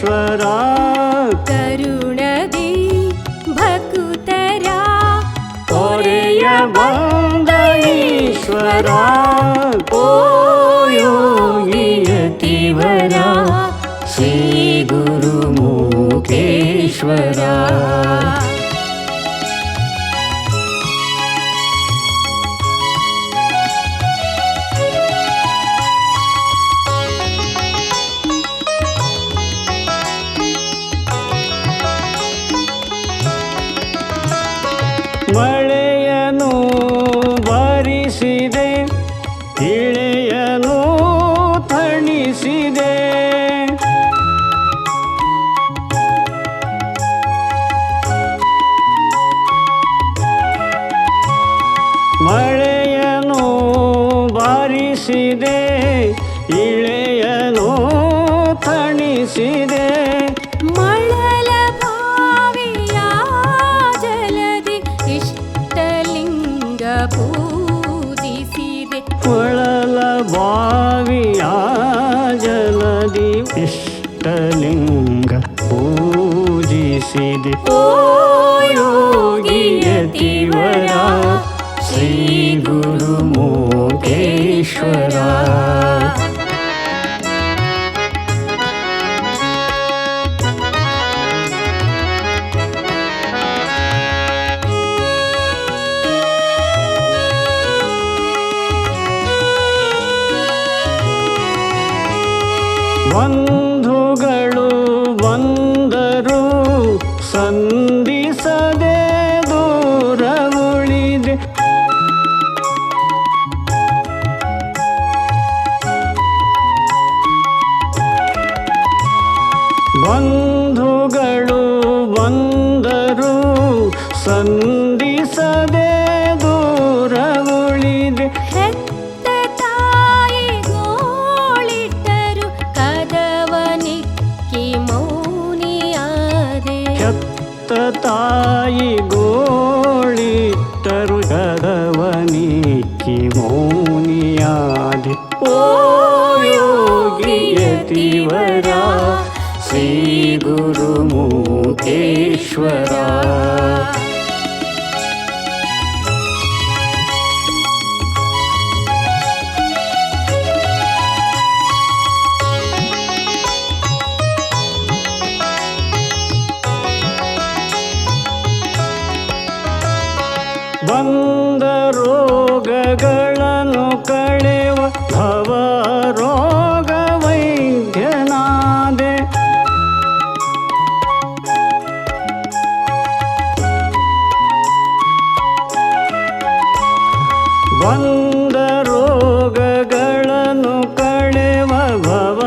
ईश्वरा करुणदी भकुतरा कोरया बैश्वरा को योय के वरा ಬಾರಿಸಿದೆ ಇಳೆಯನು ತಣಿಸಿದೆ ಮಳಲ ಭಾವಿಯ ಜಲದಿ ಇಷ್ಟಲಿಂಗ ಪೂಜಿಸಿದೆ ಕೊಳಲ ಬಾವಿಯ ಜಲದಿ ಇಷ್ಟಲಿಂಗ ಪೂಜಿಸಿದೆ ಓ ಯೋಗಿಯತಿವರ ಗುರು ಮೂಕೇಶ್ವರ. ಬಂಧುಗಳು ಬಂದರು ಸಂಧಿಸದೆ ಬಂಧುಗಳು ಬಂದರು ಸಂಧಿಸದೆ ದೂರ ಉಳಿದೆ ಹೆತ್ತ ತಾಯಿ ಗೋಳಿಟ್ಟರು ಕದವನಿಕ್ಕಿ ಮೌನಿಯಾದೆ. ಹೆತ್ತ ತಾಯಿ ಗೋಳಿಟ್ಟರು ಗದವನಿಕ್ಕಿ ಮೌನಿಯಾದಿ. ಓ ಯೋಗಿಯತಿವರ ईश्वरा ಬಂದ ರೋಗಗಳನ್ನು ಕಳೆವ ಭವ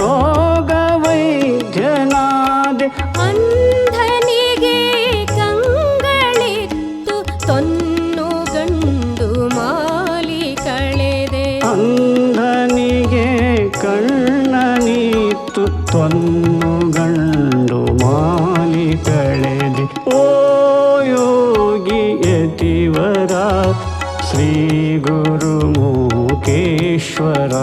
ರೋಗ ವೈದ್ಯನಾದೆ ಅಂಧನಿಗೆ ಕಂಗಳಿತ್ತು ತೊನ್ನು ಗಂಡು ಮಾಲಿ ಕಳೆದೆ. ಅಂಧನಿಗೆ ಕಣ್ಣನೀತು ತೊನ್ನು ಶ್ರೀ ಗುರು ಮೂಕೇಶ್ವರ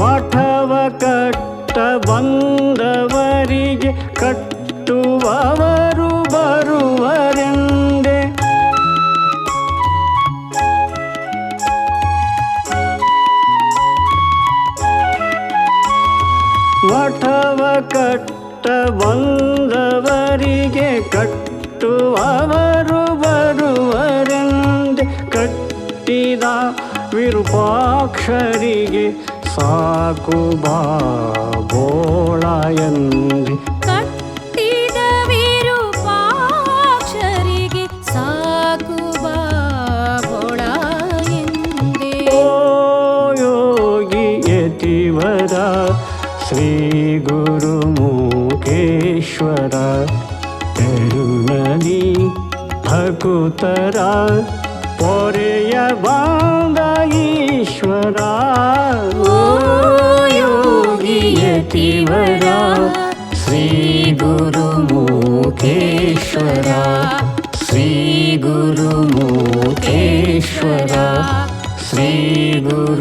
ಮಠವ ಕಟ್ಟ ಬಂದವರಿಗೆ ಕಟ್ಟುವವರು ಮಠವ ಕಟ್ಟ ಬಂದವರಿಗೆ ಕಟ್ಟುವವರು ಬರುವರೆಂದೆ ಕಟ್ಟಿದ ವಿರೂಪಾಕ್ಷರಿಗೆ ಸಾಕು ಬಾ ಬೋಳ ಎಂದೆ कुतरा पोर ईश्वरा। योगीयति वरा श्रीगुरुमुखेश्वरा श्रीगुरुमुखेश्वरा श्रीगुरुमोकेश्वरा